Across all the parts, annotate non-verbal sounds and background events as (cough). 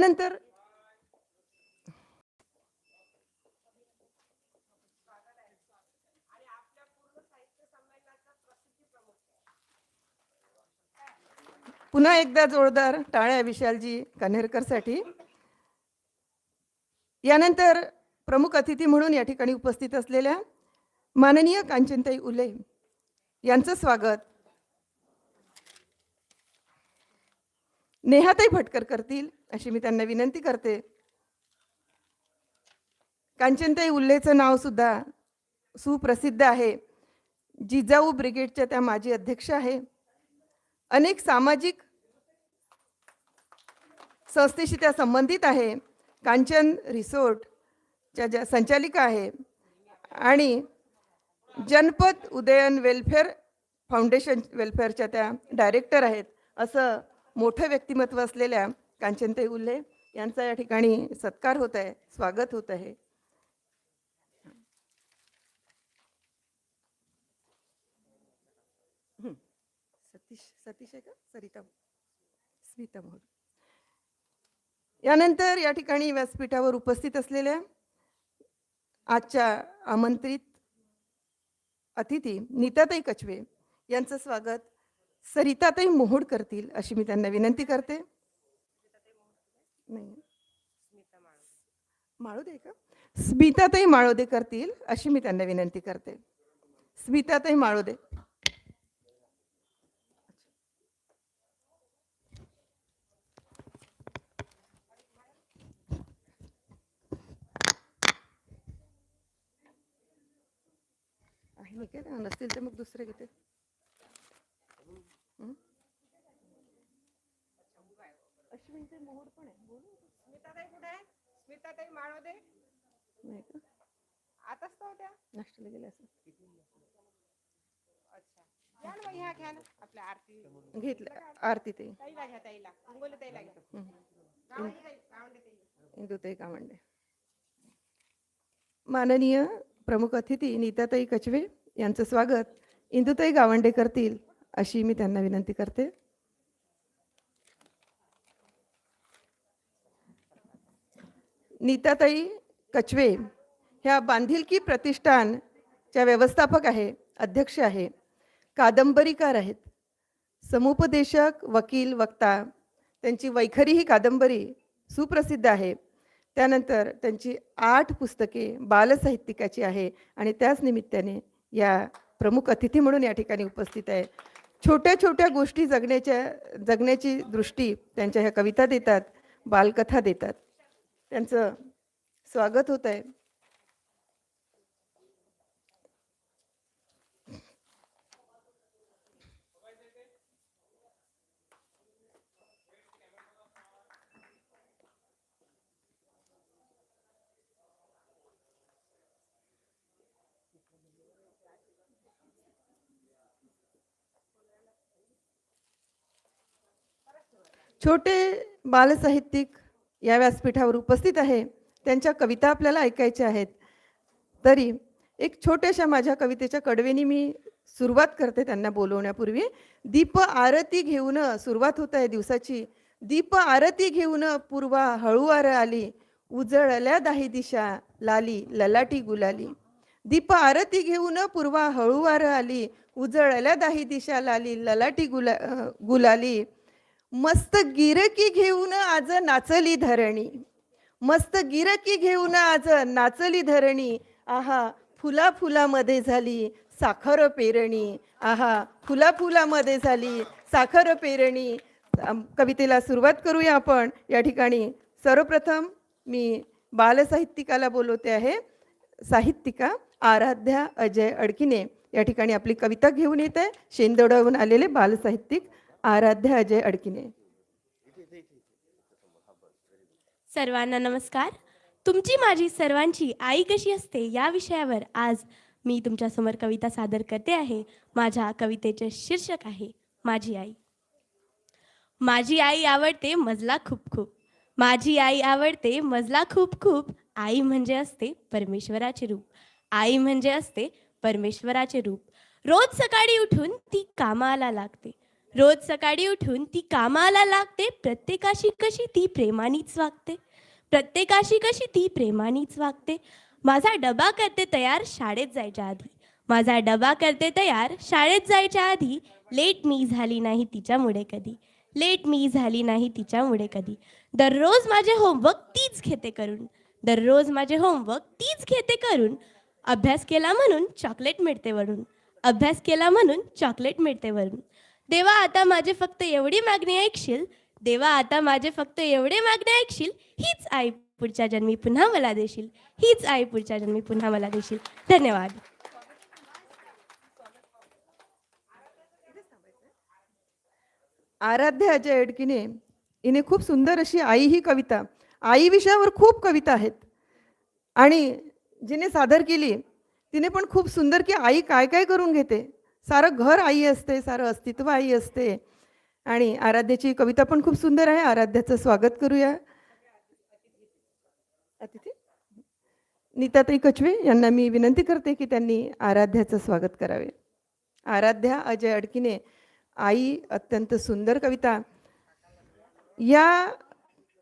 नंतर पुन्हा एकदा जोरदार टाळ्या विशालजी कन्हेरकरसाठी. यानंतर प्रमुख अतिथी म्हणून या ठिकाणी उपस्थित असलेल्या माननीय कांचनताई उले यांचं स्वागत. नेहाताई भटकर करतील अशी मी त्यांना विनंती करते. कांचनताई उल्लेचं नाव सुद्धा सुप्रसिद्ध आहे. जिजाऊ ब्रिगेडच्या त्या माजी अध्यक्ष आहे. अनेक सामाजिक संस्थेशी त्या संबंधित आहे. कांचन रिसोर्टच्या ज्या संचालिका आहे. आणि जनपद उदयन वेलफेअर फाउंडेशन वेलफेअरच्या त्या डायरेक्टर आहेत असं मोठं व्यक्तिमत्व असलेल्या कांचनताई उल्ले यांचा या ठिकाणी सत्कार होत आहे स्वागत होत आहे. सतीश सतीश आहे का? सरिता स्मिता यानंतर या ठिकाणी व्यासपीठावर उपस्थित असलेल्या आजच्या आमंत्रित अतिथी नीताताई कचवे यांचं स्वागत सरिताताई मोहोड करतील अशी मी त्यांना विनंती करते. नाही. माळोदे का? स्मिताताई माळोदे करतील अशी मी त्यांना विनंती करते. स्मिताताई माळोदे. आहे काय नसतील तर मग दुसरे घेते हं? अश्विनचे मोहोड पण आहे बोलू स्मिताताई कुठे आहे स्मिताताई माळवदे नाही का? आताच तर होत्या. नाश्त्याला गेले असं अच्छा. घ्या ना मग ह्या घ्या ना. आपल्या आरती. घेतलं. आरती ते ताईला घ्या ताईला. अंगोली ताईला घ्या. गावंडे ताई गावंडे ताई. इंदुताई कामंडे. माननीय प्रमुख अतिथी नीताताई कचवे यांचं स्वागत. इंदुताई गावंडे करतील अशी मी त्यांना विनंती करते. नीताताई कचवे ह्या बांधिलकी प्रतिष्ठानच्या व्यवस्थापक आहे अध्यक्ष आहे कादंबरीकार आहेत. समुपदेशक वकील वक्ता त्यांची वैखरी ही कादंबरी सुप्रसिद्ध आहे. त्यानंतर त्यांची आठ पुस्तके बालसाहित्यिकाची आहे आणि त्याच निमित्ताने या प्रमुख अतिथी म्हणून या ठिकाणी उपस्थित आहे. छोट्या छोट्या गोष्टी जगण्याच्या जगण्याची दृष्टी त्यांच्या ह्या कविता देतात बालकथा देतात. त्यांचं स्वागत होत आहे. छोटे बालसाहित्यिक या व्यासपीठावर उपस्थित आहे. त्यांच्या कविता आपल्याला ऐकायच्या आहेत. तरी एक छोट्याशा माझ्या कवितेच्या कडवेनी मी सुरुवात करते त्यांना बोलवण्यापूर्वी. दीप आरती घेऊन सुरुवात होत आहे दिवसाची. दीप आरती घेऊन पूर्वा हळूवार आली. उजळल्या दाही दिशा लाली ललाटी गुलाली. दीप आरती घेऊन पूर्वा हळूवार आली. उजळल्या दाही दिशा लाली ललाटी गुला गुलाली. मस्त गिरकी घेऊन आज नाचली धरणी. मस्त गिरकी घेऊन आज नाचली धरणी. आहा फुला फुलामध्ये झाली साखर पेरणी. आहा फुला फुलामध्ये झाली साखर पेरणी. कवितेला सुरुवात करूया आपण. या ठिकाणी सर्वप्रथम मी बालसाहित्यिकाला बोलवते आहे. साहित्यिका आराध्या अजय अडकिने. या ठिकाणी आपली कविता घेऊन येत. आहे आलेले बालसाहित्यिक आराध्य अजय अडकिने. सर्वांना नमस्कार. तुमची माझी सर्वांची आई कशी असते या विषयावर आज मी तुमच्यासमोर कविता सादर करते आहे. माझ्या कवितेचे शीर्षक आहे माझी आई. माझी आई आवडते मजला खूप खूप. माझी आई आवडते मजला खूप खूप. आई म्हणजे असते परमेश्वराचे रूप. आई म्हणजे असते परमेश्वराचे रूप. रोज सकाळी उठून ती कामाला लागते. रोज सकाळी उठून ती कामाला लागते. प्रत्येकाशी कशी ती प्रेमानीच वागते. प्रत्येकाशी कशी ती प्रेमानीच वागते. माझा डबा करते तयार शाळेत जायच्या आधी. माझा डबा करते तयार शाळेत जायच्या आधी. लेट मी झाली नाही तिच्यामुळे कधी. लेट मी झाली नाही तिच्यामुळे कधी. दररोज माझे होमवर्क तीच घेते करून. दररोज माझे होमवर्क तीच घेते करून. अभ्यास केला म्हणून चॉकलेट मिळते वरून. अभ्यास केला म्हणून चॉकलेट मिळते वरून. देवा आता माझे फक्त एवढी मागणी ऐकशील? देवा आता माझे फक्त एवढे मागणे ऐकशील? हीच आई पुढच्या जन्मी पुन्हा मला देशील. हीच आई पुढच्या जन्मी पुन्हा मला देशील. धन्यवाद. आराध्या अजय एडकीने हिने खूप सुंदर अशी आई ही कविता. आई विषयावर खूप कविता आहेत. आणि जिने सादर केली तिने पण खूप सुंदर की आई काय काय करून घेते. सारं घर आई असते सारं अस्तित्व आई असते. आणि आराध्याची कविता पण खूप सुंदर आहे. आराध्याचं स्वागत करूया. अतिथी? नीताताई कचवे यांना मी विनंती करते की त्यांनी आराध्याचं स्वागत करावे. आराध्या अजय अडकीने आई अत्यंत सुंदर कविता. या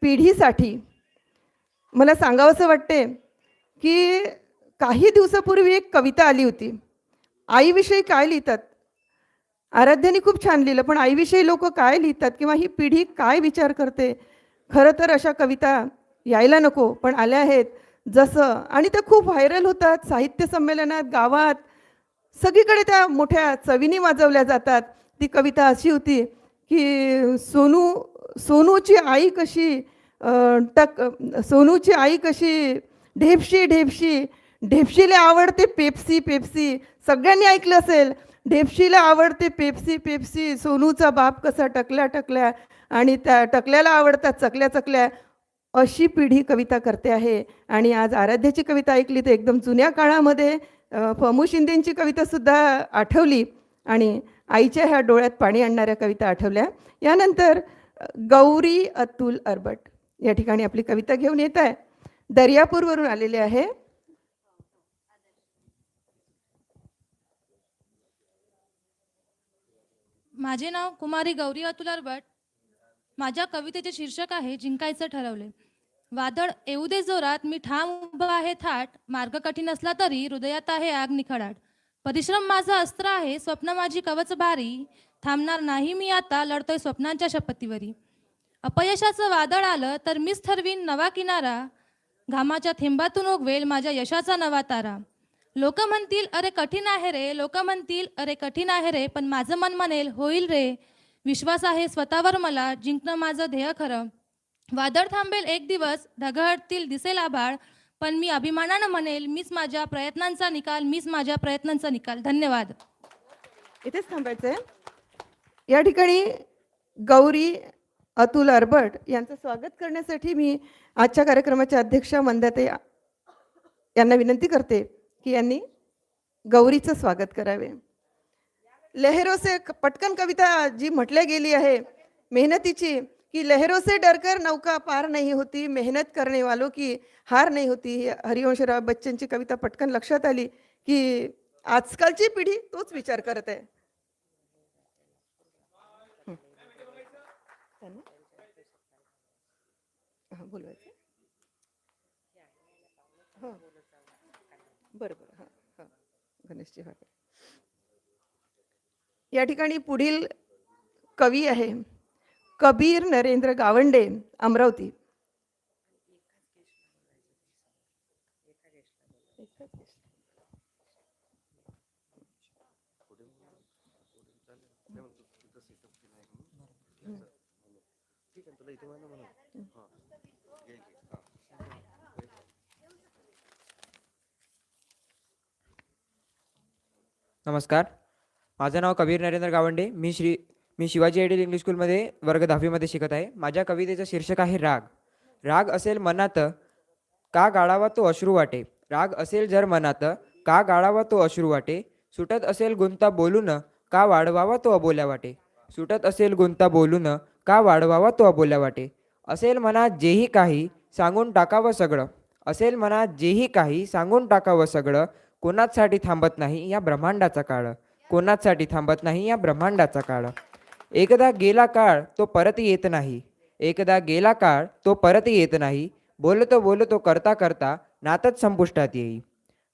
पिढीसाठी मला सांगावंसं वाटते की काही दिवसापूर्वी एक कविता आली होती. आईविषयी काय लिहितात? आराध्याने खूप छान लिहिलं पण आईविषयी लोक काय लिहितात किंवा ही पिढी काय विचार करते? खरं तर अशा कविता यायला नको पण आल्या आहेत. जसं आणि त्या खूप व्हायरल होतात साहित्य संमेलनात गावात. सगळीकडे त्या मोठ्या चवीनी वाजवल्या जातात. ती कविता अशी होती की सोनू सोनूची आई कशी टक सोनूची आई कशी ढेपशी ढेपशी ढेपशीला आवडते पेप्सी पेप्सी. सगळ्यांनी ऐकलं असेल ढेपशीला आवडते पेप्सी पेप्सी सोनूचा बाप कसा टकल्या टकल्या आणि त्या टकल्याला आवडतात चकल्या चकल्या अशी पिढी कविता करते आहे. आणि आज आराध्याची कविता ऐकली तर एकदम जुन्या काळामध्ये फमू शिंदेंची कवितासुद्धा आठवली आणि आईच्या ह्या डोळ्यात पाणी आणणाऱ्या कविता आठवल्या. यानंतर गौरी अतुल अरबट या ठिकाणी आपली कविता घेऊन येत आहे. दर्यापूरवरून आलेली आहे. माझे नाव कुमारी गौरी अतुलार भट. माझ्या कवितेचे शीर्षक आहे जिंकायचं ठरवले. वादळ येऊ दे जोरात मी ठाम उभा आहे थाट. मार्ग कठीण असला तरी हृदयात आहे आग निखळाट. परिश्रम माझं अस्त्र आहे स्वप्न माझी कवच भारी. थांबणार नाही मी आता लढतोय स्वप्नांच्या शपथीवरी. अपयशाचं वादळ आलं तर मीच ठरवीन नवा किनारा. घामाच्या थेंबातून उगवेल माझ्या यशाचा नवा तारा. लोक म्हणतील अरे कठीण आहे रे. लोक म्हणतील अरे कठीण आहे रे पण माझं मन म्हणेल होईल रे. विश्वास आहे स्वतःवर मला जिंकणं माझं ध्येय खरं. वादळ थांबेल एक दिवस ढगळतील दिसेल आभाळ पण मी अभिमानानं म्हणेल मीच माझ्या प्रयत्नांचा निकाल मीच माझ्या प्रयत्नांचा निकाल. धन्यवाद. इथेच थांबायचं आहे या ठिकाणी गौरी अतुल अरबट यांचं स्वागत करण्यासाठी मी आजच्या कार्यक्रमाच्या अध्यक्षा मंदाते यांना विनंती करते. की यांनी गौरीचं स्वागत करावे. लहरों से पटकन कविता जी म्हटले गेली आहे मेहनतीची की लहरों से डरकर नौका पार नाही होती मेहनत करने वालो की हार नाही होती. हरिवंशराव बच्चनची कविता पटकन लक्षात आली की आजकालची पिढी तोच विचार करत आहे. बोलवायचं? हो. बरं बरं हां हां गणेशजी हा या ठिकाणी पुढील कवी आहे कबीर नरेंद्र गावंडे अमरावती. नमस्कार. माझं नाव कबीर नरेंद्र गावंडे. मी श्री मी शिवाजी आयडियल इंग्लिश स्कूलमध्ये वर्ग दहावीमध्ये शिकत आहे. माझ्या कवितेचं शीर्षक आहे राग. राग असेल मनात का गाळावा तो अश्रू वाटे. राग असेल जर मनात का गाळावा तो अश्रू वाटे. सुटत असेल गुंता बोलून का वाढवावा तो अबोल्या वाटे. सुटत असेल गुंता बोलून का वाढवावा तो अबोल्या वाटे. असेल मनात जेही काही सांगून टाकावं सगळं. असेल मनात जेही काही सांगून टाकावं सगळं. कोणाचसाठी थांबत नाही या ब्रह्मांडाचा काळ. कोणाचसाठी थांबत नाही या ब्रह्मांडाचा काळ. एकदा गेला काळ तो परत येत नाही. एकदा गेला काळ तो परत येत नाही. बोलतो बोलतो करता करता नातच संपुष्टात येई.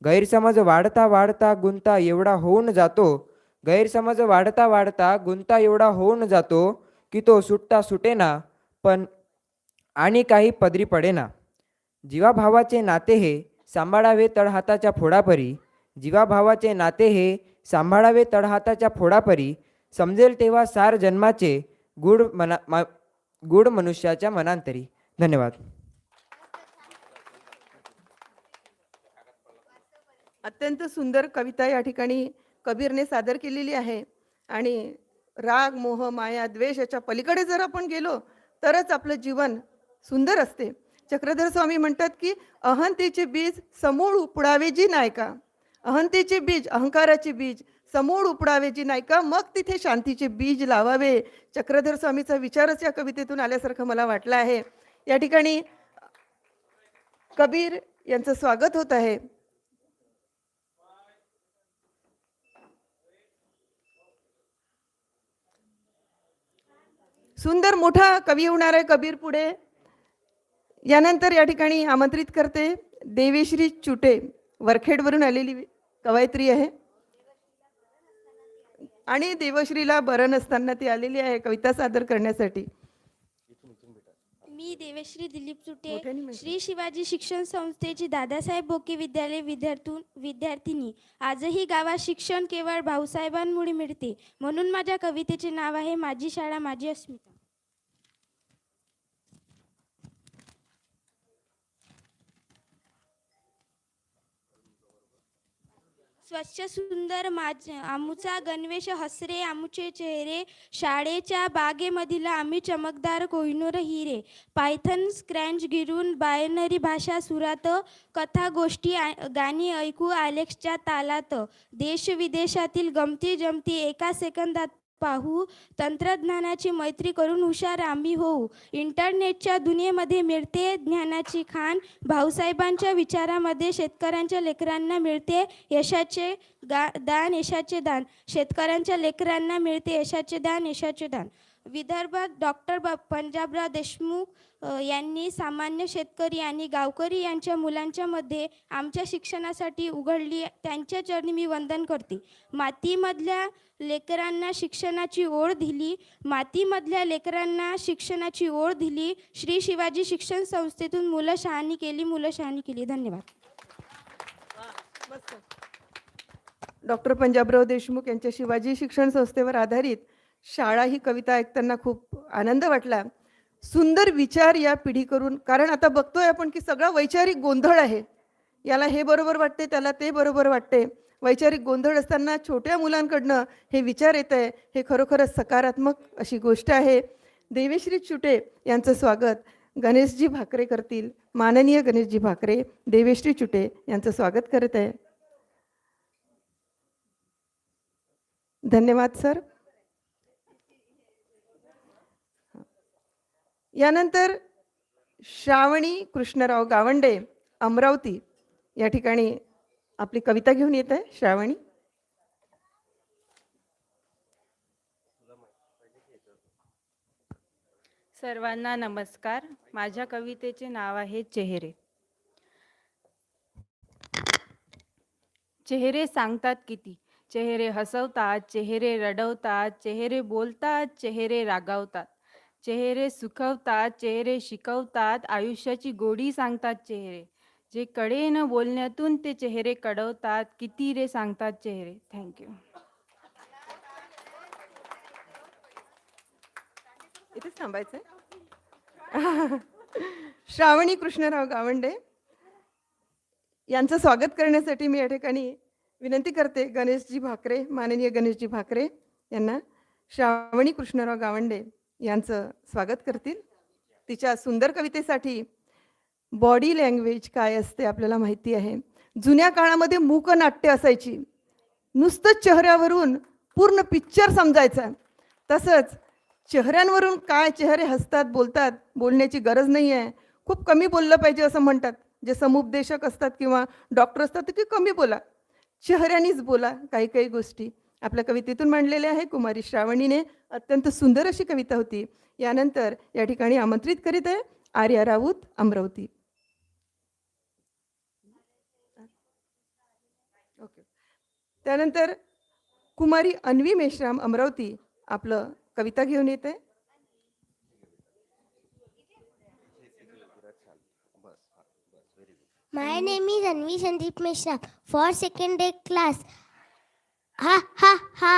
गैरसमज वाढता वाढता गुंता एवढा होऊन जातो. गैरसमज वाढता वाढता गुंता एवढा होऊन जातो की तो सुटता सुटेना पण आणि काही पदरी पडेना. जीवाभावाचे नाते हे सांभाळावे तळहाताच्या फोडापरी. जीवाभावाचे नाते हे सांभाळावे तळहाताच्या फोडापरी. समजेल तेव्हा सार जन्माचे गुढ मना मा गुढ मनुष्याच्या मनांतरी. धन्यवाद. अत्यंत सुंदर कविता या ठिकाणी कबीरने सादर केलेली आहे. आणि राग मोह माया द्वेष याच्या पलीकडे जर आपण गेलो तरच आपलं जीवन सुंदर असते. चक्रधर स्वामी म्हणतात की अहंतेचे बीज समूळ उपडावे जी नायका अहंतेचे बीज अहंकाराचे बीज समूळ उपडावे जी नायका मग तिथे शांतीचे बीज लावावे. चक्रधर स्वामीचा विचारच या कवितेतून आल्यासारखं मला वाटलं आहे. या ठिकाणी कबीर यांचं स्वागत होत आहे. सुंदर मोठा कवी होणार आहे कबीर पुढे. यानंतर या ठिकाणी आमंत्रित करते देवेश्री चुटे वरखेडवरून आलेली कवयित्री आहे. आणि देवश्रीला बरं नसताना ती आलेली आहे कविता सादर करण्यासाठी. मी देवश्री दिलीप चुटे. श्री शिवाजी शिक्षण संस्थेची दादासाहेब बोके विद्यालय विद्यार्थून विद्यार्थिनी. आजही गावात शिक्षण केवळ भाऊसाहेबांमुळे मिळते. म्हणून माझ्या कवितेचे नाव आहे माझी शाळा माझी अस्मिता. स्वच्छ सुंदर माझ आमूचा गणवेश हसरे आमूचे चेहरे शाळेच्या बागेमधील आम्ही चमकदार कोहिनूर हिरे. पायथन स्क्रॅच गिरून बायनरी भाषा सुरात कथा गोष्टी गाणी ऐकू आलेक्सच्या तालात. देश विदेशातील गमती जमती एका सेकंदात पाहू. तंत्रज्ञानाची मैत्री करून हुशार आम्ही होऊ. इंटरनेटच्या दुनियेमध्ये मिळते ज्ञानाची खाण. भाऊसाहेबांच्या विचारामध्ये शेतकऱ्यांच्या लेकरांना मिळते यशाचे गा दान यशाचे दान. शेतकऱ्यांच्या लेकरांना मिळते यशाचे दान यशाचे दान. विदर्भात डॉक्टर बा पंजाबराव देशमुख यांनी सामान्य शेतकरी आणि गावकरी यांच्या मुलांच्या मध्ये आमच्या शिक्षणासाठी उघडली. त्यांच्या चरणी मी वंदन करते. मातीमधल्या लेकरांना शिक्षणाची ओढ दिली. मातीमधल्या लेकरांना शिक्षणाची ओढ दिली. श्री शिवाजी शिक्षण संस्थेतून मुलं शहाणी केली मुलं शहाणी केली. धन्यवाद. डॉक्टर पंजाबराव देशमुख यांच्या शिवाजी शिक्षण संस्थेवर आधारित शाळा ही कविता ऐकताना खूप आनंद वाटला. सुंदर विचार या पिढी करून कारण आता बघतोय आपण की सगळा वैचारिक गोंधळ आहे. याला हे बरोबर वाटते त्याला ते बरोबर वाटते. वैचारिक गोंधळ असताना छोट्या मुलांकडनं हे विचार येत आहे हे खरोखरच सकारात्मक अशी गोष्ट आहे. देवेश्री चुटे यांचं स्वागत. गणेशजी भाकरे करतील. माननीय गणेशजी भाकरे देवेश्री चुटे यांचं स्वागत करत आहे. धन्यवाद सर. यानंतर श्रावणी कृष्णराव गावंडे अमरावती या ठिकाणी आपली कविता घेऊन येत आहे श्रावणी. सर्वांना नमस्कार. माझ्या कवितेचे नाव आहे चेहरे. चेहरे सांगतात किती? चेहरे हसवतात चेहरे रडवतात चेहरे बोलतात चेहरे रागावतात. चेहरे सुखवतात चेहरे शिकवतात आयुष्याची गोडी सांगतात चेहरे. जे कडे न बोलण्यातून ते चेहरे कडवतात किती रे सांगतात चेहरे. थँक्यू इथेच थांबायचं श्रावणी कृष्णराव गावंडे यांचं स्वागत करण्यासाठी मी या ठिकाणी विनंती करते गणेशजी भाकरे माननीय गणेशजी भाकरे यांना. श्रावणी कृष्णराव गावंडे यांचं स्वागत करतील. तिच्या सुंदर कवितेसाठी बॉडी लँग्वेज काय असते आपल्याला माहिती आहे. जुन्या काळामध्ये मूकनाट्य असायची. नुसतं चेहऱ्यावरून पूर्ण पिक्चर समजायचा. तसंच चेहऱ्यांवरून काय चेहरे हसतात बोलतात बोलण्याची गरज नाही आहे खूप कमी बोललं पाहिजे असं म्हणतात. जे समुपदेशक असतात किंवा डॉक्टर असतात की कमी बोला. चेहऱ्यानीच बोला काही काही गोष्टी. आपल्या कवितेतून मांडलेल्या आहे कुमारी श्रावणीने. अत्यंत सुंदर अशी कविता होती. यानंतर या ठिकाणी आमंत्रित करीत आहे आर्या राऊत अमरावती. ओके. त्यानंतर कुमारी अन्वी मेश्राम अमरावती आपलं कविता घेऊन येते. My name is Anvi Sandeep Meshram for second day class हा हा हा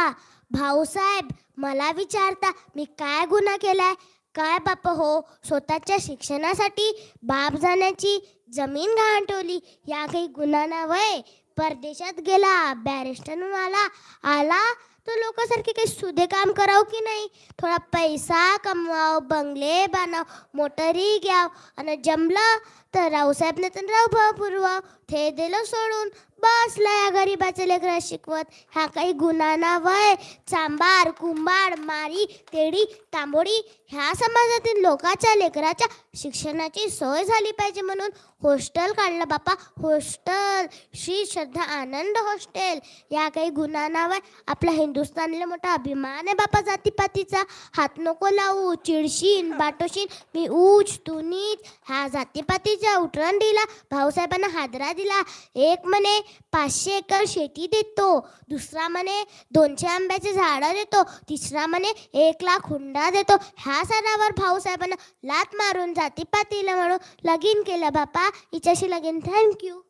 भाऊसाहेब मला विचारता मी काय गुन्हा केलाय? काय बाप हो? स्वतःच्या शिक्षणासाठी बाप जाण्याची जमीन गहाण ठेवली या काही गुन्हा नव्हे परदेशात गेला बॅरिस्टर आला आला. तो लोकांसारखे काही सुधे काम करावं की नाही? थोडा पैसा कमवाव बंगले बांधाव मोटरी घ्याव. आणि जमलं तर रावसाहेबने तर राव भाव पुरवाव. ते दिलं सोडून. बसला या गरीबाचे लेकरा शिकवत. ह्या काही गुन्हा ना वय चांबार कुंभार मारी तेडी तांबोडी. ह्या समाजातील लोकांच्या लेकराच्या शिक्षणाची सोय झाली पाहिजे म्हणून हॉस्टेल काढलं बापा हॉस्टेल श्री श्रद्धा आनंद हॉस्टेल. या काही गुन्हा नाव आहे. आपला हिंदुस्थानला मोठा अभिमान आहे बापा जातीपातीचा. हात नको लावू चिडशीन (laughs) बाटोशीन. मी ऊच तू नीच ह्या जातीपातीच्या उठरण दिला. भाऊसाहेबांना हादरा दिला. एक म्हणे पाचशे एकर शेती देतो. दुसरा म्हणे दोनशे आंब्याचे झाडं देतो. तिसरा म्हणे एक लाख हुंडा देतो. ह्या सणावर भाऊसाहेबांना लात मारून जातीपातीला म्हणून लगीन केलं बापा हिच्याशी लगीन. थँक्यू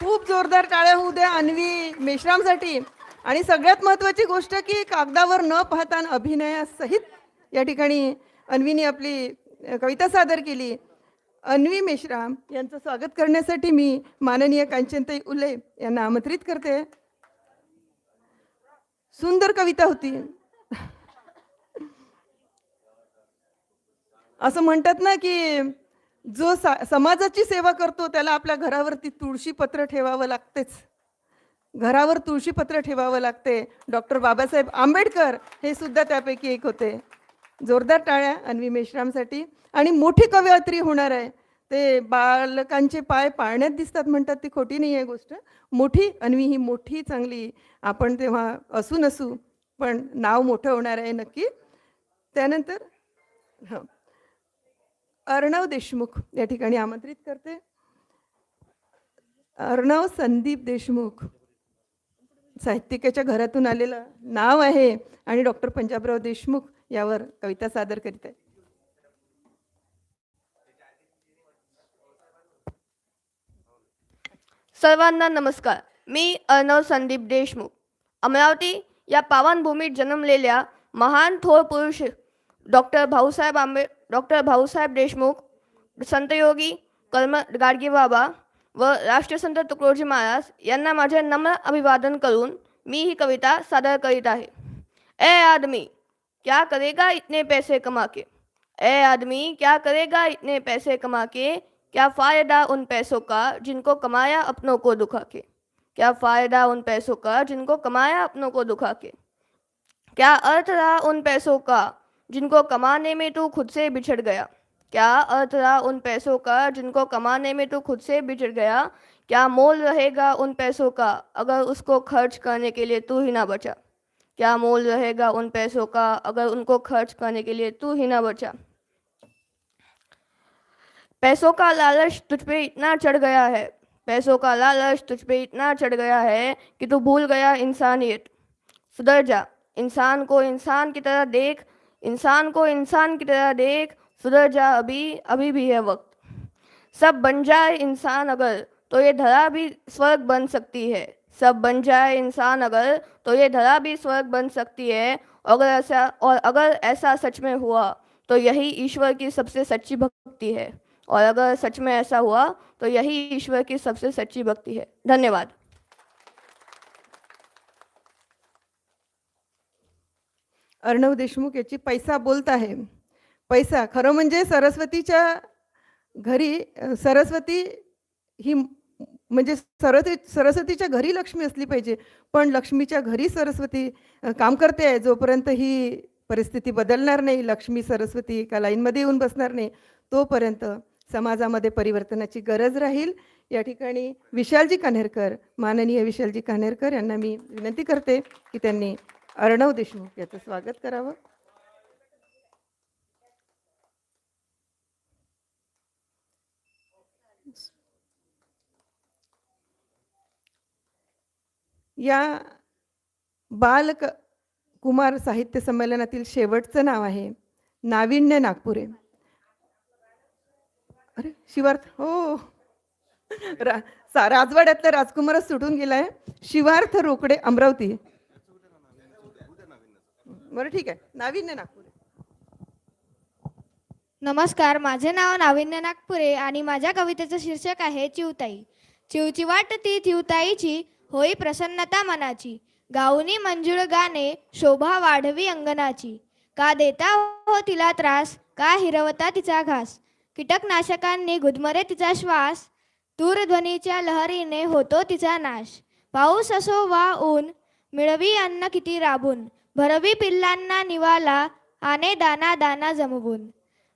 खूप जोरदार टाळ्या होऊ द्या अन्वी मेश्रामसाठी. आणि सगळ्यात महत्वाची गोष्ट की कागदावर न पाहता अभिनयासहित या ठिकाणी अन्वीने आपली कविता सादर केली. अन्वी मेश्राम यांचं स्वागत करण्यासाठी मी माननीय कांचनताई उले यांना आमंत्रित करते. सुंदर कविता होती. असं म्हणतात ना की जो सा समाजाची सेवा करतो त्याला आपल्या घरावरती तुळशीपत्र ठेवावं लागतेच. घरावर तुळशीपत्र ठेवावं लागते. डॉक्टर बाबासाहेब आंबेडकर हे सुद्धा त्यापैकी एक होते. जोरदार टाळ्या अन्वी मेश्रामसाठी. आणि मोठी कवयित्री होणार आहे. ते बालकांचे पाय पाळण्यात दिसतात म्हणतात ती खोटी नाही आहे गोष्ट. मोठी अन्वी ही मोठी चांगली. आपण तेव्हा असू नसू पण नाव मोठं होणार आहे नक्की. त्यानंतर हां. अर्णव देशमुख या ठिकाणी आमंत्रित करते. अर्णव संदीप देशमुख साहित्यिकाच्या घरातून आलेलं नाव आहे आणि डॉक्टर पंजाबराव देशमुख यावर कविता सादर करीत आहे सर्वांना नमस्कार. मी अर्णव संदीप देशमुख. अमरावती या पावनभूमीत जन्मलेल्या महान थोर पुरुष डॉक्टर भाऊसाहेब आंबे डॉक्टर भाऊसाहेब देशमुख संतयोगी कर्म गाडगेबाबा व राष्ट्रसंत तुकडोजी महाराज यांना माझे नम्र अभिवादन करून मी ही कविता सादर करीत आहे. ए आदमी, क्या करेगा इतने पैसे कमा के ए आदमी, क्या करेगा इतने पैसे कमा के क्या फ़ायदा उन पैसों का जिनको कमाया अपनों को दुखा के क्या फ़ायदा उन पैसों का जिनको कमाया अपनों को दुखा के क्या अर्थ रहा उन पैसों का जिनको कमाने में तू खुद से बिछड़ गया। क्या अर्थ रहा उन पैसों का? जिनको कमाने में तू खुद से बिछड़ गया, क्या मोल रहेगा उन पैसों का? अगर उसको खर्च करने के लिए तू ही ना बचा। क्या मोल रहेगा उन पैसों का? अगर उनको खर्च करने के लिए तू ही ना बचा। पैसों का लालच तुझ पे इतना चढ़ गया है। पैसों का लालच तुझ पे इतना चढ़ गया है कि तू भूल गया इंसानियत। सुधर जा। इंसान को इंसान की तरह देख इंसान को इंसान की तरह देख, सुधर जा, अभी अभी भी है वक्त। सब बन जाए इंसान अगर तो ये धरा भी स्वर्ग बन सकती है। सब बन जाए इंसान अगर तो ये धरा भी स्वर्ग बन सकती है। अगर ऐसा, और अगर ऐसा सच में हुआ तो यही ईश्वर की सबसे सच्ची भक्ति है। और अगर सच में ऐसा हुआ तो यही ईश्वर की सबसे सच्ची भक्ति है। धन्यवाद। अर्णव देशमुख याची पैसा बोलत आहे. पैसा खरं म्हणजे सरस्वतीच्या घरी सरस्वती ही म्हणजे सरस्वती सरस्वतीच्या घरी लक्ष्मी असली पाहिजे पण लक्ष्मीच्या घरी सरस्वती काम करते आहे. जोपर्यंत ही परिस्थिती बदलणार नाही लक्ष्मी सरस्वती एका लाईनमध्ये येऊन बसणार नाही तोपर्यंत समाजामध्ये परिवर्तनाची गरज राहील. या ठिकाणी विशालजी कान्हेरकर माननीय विशालजी कान्हेरकर यांना मी विनंती करते की त्यांनी अर्णव देशमुख याचं स्वागत करावं. या बाल कुमार साहित्य संमेलनातील शेवटचं नाव आहे नाविन्य नागपुरे. अरे शिवार्थ हो. रा राजवाड्यातला राजकुमारच सुटून गेलाय. शिवार्थ रोकडे अमरावती. बरं ठीक आहे. नाविन्य नागपुरे. नमस्कार माझे नाव नाविन्य नागपुरे आणि माझ्या कवितेचं शीर्षक आहे चिवताई. चिवची वाटती चिवताईची होई प्रसन्नता मनाची. गाऊनी मंजुळ गाणे शोभा वाढवी अंगणाची. का देता हो तिला त्रास का हिरवता तिचा घास? कीटकनाशकांनी गुदमरे तिचा श्वास. दूरध्वनीच्या लहरीने होतो तिचा नाश. पाऊस असो वा ऊन मिळवी अन्न किती राबून? भरवी पिल्लांना निवाला आने दाना दाना जमवून.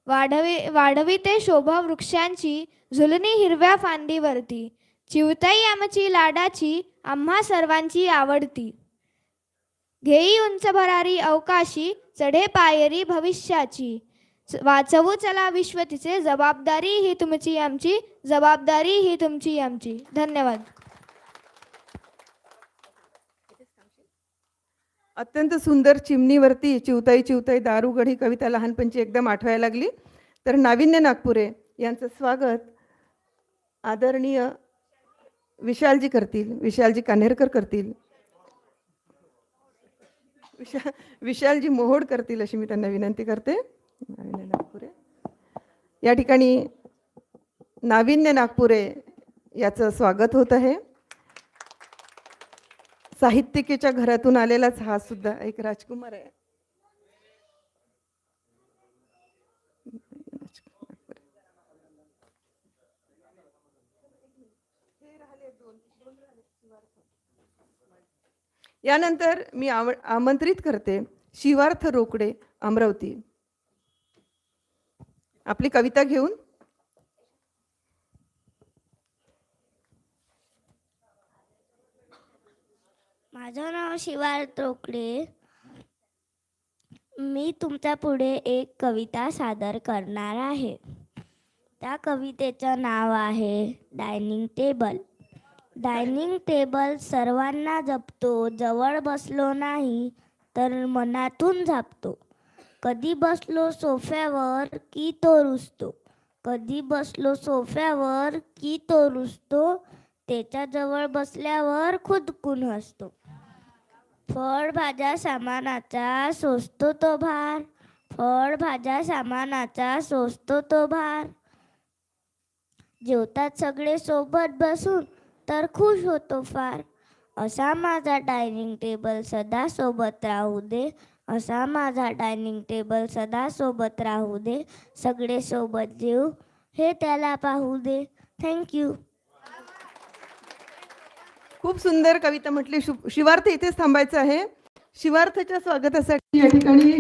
वाढवी वाढविते शोभा वृक्षांची झुलनी हिरव्या फांदीवरती. चिवताई आमची लाडाची आम्हा सर्वांची आवडती. घेई उंच भरारी अवकाशी चढे पायरी भविष्याची. वाचवू चला विश्व तिचे जबाबदारी ही तुमची आमची जबाबदारी ही तुमची आमची. धन्यवाद. अत्यंत सुंदर चिमणीवरती चिवताई चिवताई दारुगड ही कविता लहानपणची एकदम आठवायला लागली. तर नाविन्य नागपुरे यांचं स्वागत आदरणीय विशालजी करतील विशालजी कान्हेरकर करतील विशा विशालजी मोहोड करतील अशी मी त्यांना विनंती करते. नाविन्य नागपुरे. या ठिकाणी नाविन्य नागपुरे याचं स्वागत होत आहे. साहित्यिकेच्या घरातून आलेलाच हा सुद्धा एक राजकुमार आहे. यानंतर मी आव आमंत्रित करते शिवार्थ रोकडे अमरावती. आपली कविता घेऊन माझं नाव शिवार रोकडे मी तुमच्यापुढे एक कविता सादर करणार आहे. त्या कवितेचं नाव आहे डायनिंग टेबल. डायनिंग टेबल सर्वांना जपतो जवळ बसलो नाही तर मनातून झापतो. कधी बसलो सोफ्यावर की तो रुसतो. कधी बसलो सोफ्यावर की तो रुसतो. त्याच्याजवळ बसल्यावर खुदकून हसतो. फळभाज्या सामानाचा सोसतो तो भार. फळभाज्या सामानाचा सोसतो तो भार. जेवतात सगळे सोबत बसून तर खुश होतो फार. असा माझा डायनिंग टेबल सदा सोबत राहू दे. असा माझा डायनिंग टेबल सदा सोबत राहू दे. सगळे सोबत जेऊ हे त्याला पाहू दे. थँक्यू खूप सुंदर कविता म्हटली. शिवार्थ इथेच थांबायचं आहे. शिवार्थच्या स्वागतासाठी या ठिकाणी